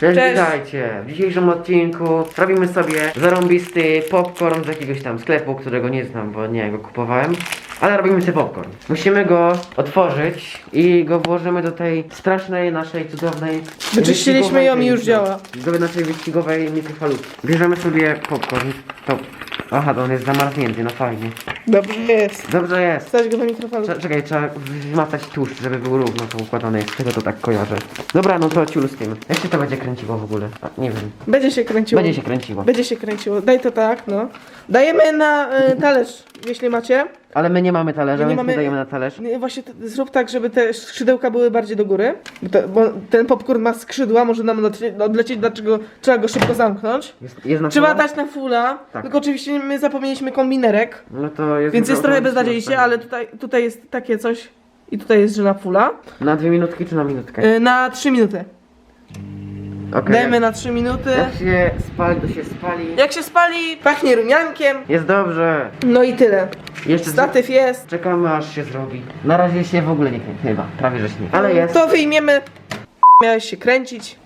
Cześć, Cześć. witajcie! W dzisiejszym odcinku robimy sobie zarąbisty popcorn z jakiegoś tam sklepu, którego nie znam, bo nie go kupowałem. Ale robimy sobie popcorn. Musimy go otworzyć i go włożymy do tej strasznej naszej cudownej Wyczyściliśmy ją i już działa. Do naszej wyścigowej mikrofalówki. Bierzemy sobie popcorn. To... Aha, to on jest zamarznięty, no fajnie. Dobrze jest. Dobrze jest. Stać go do mikrofonu. Cze- Czekaj, trzeba wymazać tłuszcz, żeby był równo to układane jest, tego to tak kojarzę. Dobra, no to ciul z tym. Jak się to będzie kręciło w ogóle? A, nie wiem. Będzie się kręciło. Będzie się kręciło. Będzie się kręciło. Daj to tak, no. Dajemy na y, talerz, jeśli macie. Ale my nie mamy talerza, Nie więc mamy- nie dajemy na talerz. Nie, Właśnie t- zrób tak, żeby te skrzydełka były bardziej do góry. Bo, to, bo ten popcorn ma skrzydła, może nam odle- odlecieć, dlaczego trzeba go szybko zamknąć. Jest, jest na Trzeba fulla? dać na fulla. Tak. Tylko oczywiście my zapomnieliśmy kombinerek. No to jest... Więc jest trochę odpalone. ale tutaj, tutaj jest takie coś. I tutaj jest, że na fulla. Na dwie minutki czy na minutkę? Y, na 3 minuty. Okej. Dajmy na 3 minuty. Jak się spali, to się spali. Jak się spali, pachnie rumiankiem. Jest dobrze. No i tyle. Jeszcze Statyw jest. Czekamy aż się zrobi. Na razie się w ogóle nie kręci, chyba. Prawie że się nie. Ale jest. To wyjmiemy. Miałeś się kręcić.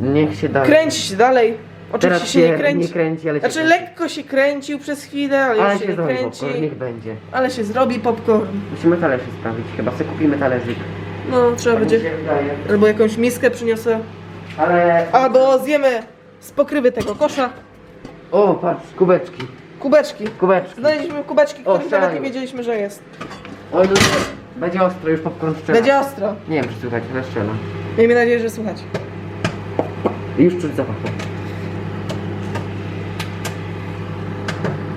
Niech się da. Kręci się dalej. Oczywiście Teraz się nie nie kręci. kręci, ale się Znaczy kręci. lekko się kręcił przez chwilę, ale, Ale już się, się nie zrobi kręci. popcorn, niech będzie. Ale się zrobi popcorn. Musimy talerz sprawić, chyba sobie kupimy talerzyk. No, trzeba Tak mi będzie. się wydaje. Albo jakąś miskę przyniosę. Ale... Albo zjemy z pokrywy tego kosza. O, patrz, kubeczki. Kubeczki. Kubeczki. Znaleźliśmy kubeczki, O, których nawet nie wiedzieliśmy, że jest. Oj, no będzie ostro, już popcorn strzela. Będzie ostro. Nie wiem, czy słychać, ale strzela. Miejmy nadzieję, że słychać. I Już czuć zapach.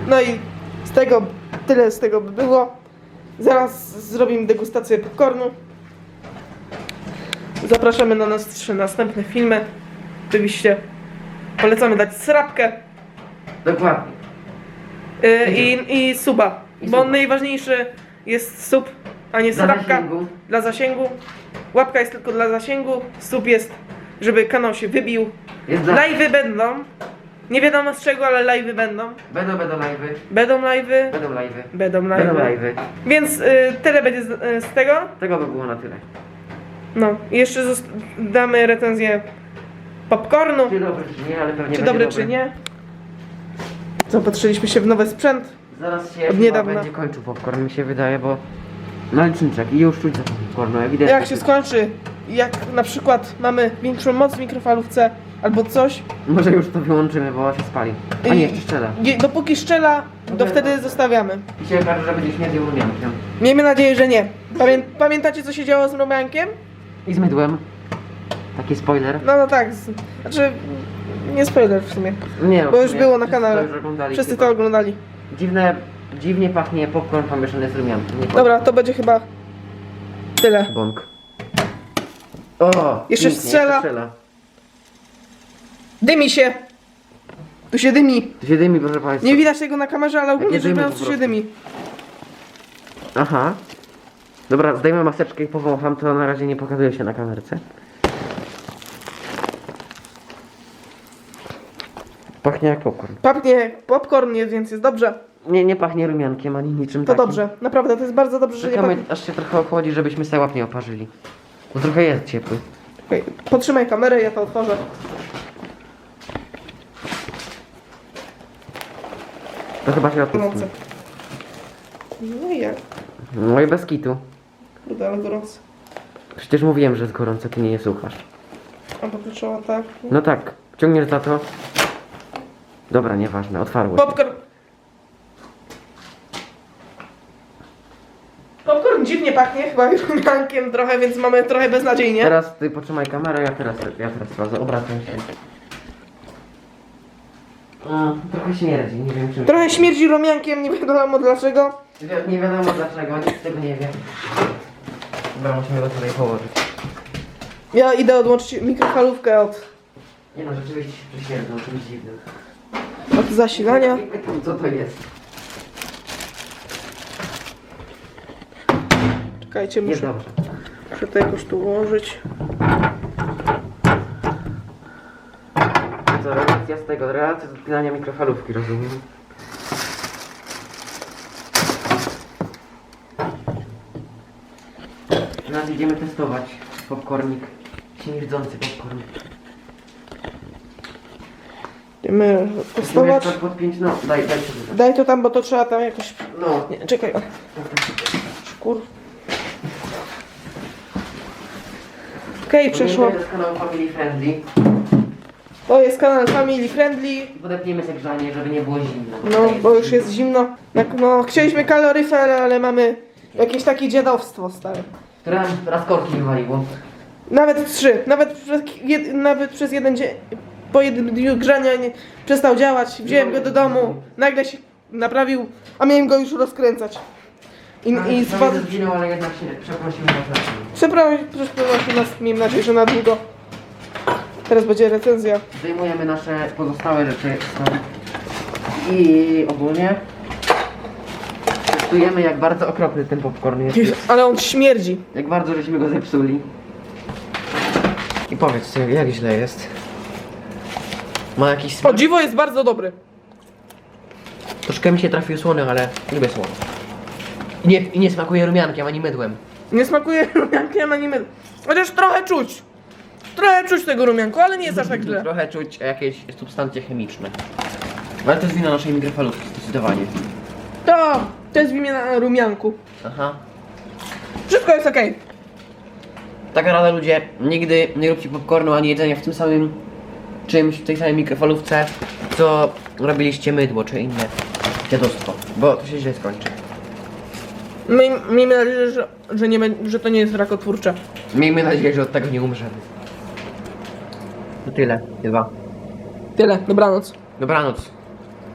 No i z tego, tyle z tego by było. Zaraz zrobimy degustację popcornu. Zapraszamy na nasze następne filmy. Oczywiście polecamy dać srapkę Dokładnie. Yy, i, i suba, I bo suba. najważniejszy jest sub, a nie Dla zasięgu. dla zasięgu. Łapka jest tylko dla zasięgu, sub jest, żeby kanał się wybił. Jest dla... Live'y będą. Nie wiadomo z czego, ale live'y będą. Będą, będą live'y. Będą live'y. Będą live'y. Będą Będą live'y. live'y. Więc y, tyle będzie z, y, z tego. Tego by było na tyle. No, i jeszcze zost- damy recenzję popcornu. Czy dobry, czy nie, ale pewnie Czy będzie dobry, czy nie. Zaopatrzyliśmy się w nowy sprzęt. Zaraz się Od chyba niedawna. będzie kończył popcorn, mi się wydaje, bo... No liczniczek i już czuć zapach popcornu, ewidentnie. Jak się skończy, jak na przykład mamy większą moc w mikrofalówce albo coś, Może już to wyłączymy, bo się spali. A nie, jeszcze strzela. je- dopóki szczela, to wtedy zostawiamy. I się okaże, że będzie śmierdził rumiankiem. Miejmy nadzieję, że nie. Pamię pamiętacie co się działo z Romiankiem? I z mydłem. Taki spoiler. No no tak, z, znaczy nie spoiler w sumie. Nie, Bo w już sumie było na wszyscy kanale. To już oglądali Wszyscy chyba. to oglądali. Dziwne, dziwnie pachnie popcorn pomieszany z rumiankiem. Nie Dobra, to będzie chyba tyle. Bąk. O! Jeszcze pięknie, strzela. Jeszcze strzela. Dymi się! Tu się dymi. Tu się dymi, proszę państwa. Nie widać tego na kamerze, ale ogólnie Takie rzecz dymy biorąc po tu się prostu. dymi. Aha. Dobra, zdejmę maseczkę i powącham, to na razie nie pokazuje się na kamerce. Pachnie jak popcorn. Pachnie popcorn, jest, więc jest dobrze. Nie, nie pachnie rumiankiem ani niczym To takim. dobrze. Naprawdę, to jest bardzo dobrze, że nie Czekamy, pachnie. aż się trochę ochłodzi, żebyśmy sobie łap nie oparzyli. Bo trochę jest ciepły. Okej, Potrzymaj kamerę, ja to otworzę. To chyba się Gorące. odpuści. No i jak? No i bez kitu. Kurde, ale gorące. Przecież mówiłem, że jest gorąco, ty nie je słuchasz. A bo to trzeba tak. No tak, ciągniesz za to. Dobra, nieważne, otwarło się. Popcorn. Popcorn dziwnie pachnie, chyba rumiankiem trochę, więc mamy trochę beznadziejnie. Teraz ty potrzymaj kamerę, ja teraz, ja teraz sprawdzę, obracam się. A, trochę śmierdzi, nie wiem czym. Trochę śmierdzi rumiankiem, nie wiadomo dlaczego. Wi- Nie wiadomo dlaczego, nikt tego nie wie. Dobra, musimy go tutaj położyć. Ja idę odłączyć mikrofalówkę od, Nie no, rzeczywiście się przyśmierdzą, czymś dziwnym. Od zasilania. Co to jest? Czekajcie, muszę, dobrze. muszę to jakoś tu ułożyć. Co, relacja z tego, relacja z odpinania mikrofalówki, rozumiem? Teraz idziemy testować popcornik, śmierdzący popcorn. Będziemy testować. Jeszcze no daj, daj sobie. Daj to tam, bo to trzeba tam jakoś... No. Nie, czekaj. o. Szkur. Okej, przeszło. To jest kanał Family Friendly. To jest kanał Family Friendly. Podepnijmy sobie grzanie, żeby nie było zimno. No, bo już jest zimno. Tak, no, chcieliśmy kaloryfer, ale mamy jakieś takie dziadowstwo stare. Które nam raz korki wywaliło. Nawet trzy. Nawet przez, jed, nawet przez jeden dzień. Po jednym dniu grzania nie, przestał działać. Wziąłem go do domu. Nagle się naprawił, a miałem go już rozkręcać. I, i spadł. Zginął, ale jednak się przeprosił na pracę. Przepraszam, przepraszam nas, miejmy nadzieję, że na długo. Teraz będzie recenzja. Zdejmujemy nasze pozostałe rzeczy stąd. I ogólnie testujemy jak bardzo okropny ten popcorn jest. Jezu, Ale on śmierdzi. Jak bardzo żeśmy go zepsuli. I powiedz, jak źle jest. Ma jakiś O smak? dziwo jest bardzo dobry. Troszkę mi się trafił słony, ale lubię słony. I nie, I nie smakuje rumiankiem ani mydłem. Nie smakuje rumiankiem ani mydłem. Chociaż trochę czuć. Trochę czuć tego rumianku, ale nie jest aż tak źle. Trochę czuć jakieś substancje chemiczne. Ale to jest wina naszej mikrofalówki, zdecydowanie. To, to jest w imię na rumianku. Aha. Wszystko jest okej. Taka rada ludzie, nigdy nie róbcie popcornu ani jedzenia w tym samym czymś, w tej samej mikrofalówce, co robiliście mydło czy inne dziadostwo, bo to się źle skończy. My, miejmy nadzieję, że, że, nie, bę- że to nie jest rakotwórcze. Miejmy nadzieję, że od tego nie umrzemy. To tyle, chyba. Tyle, dobranoc. Dobranoc.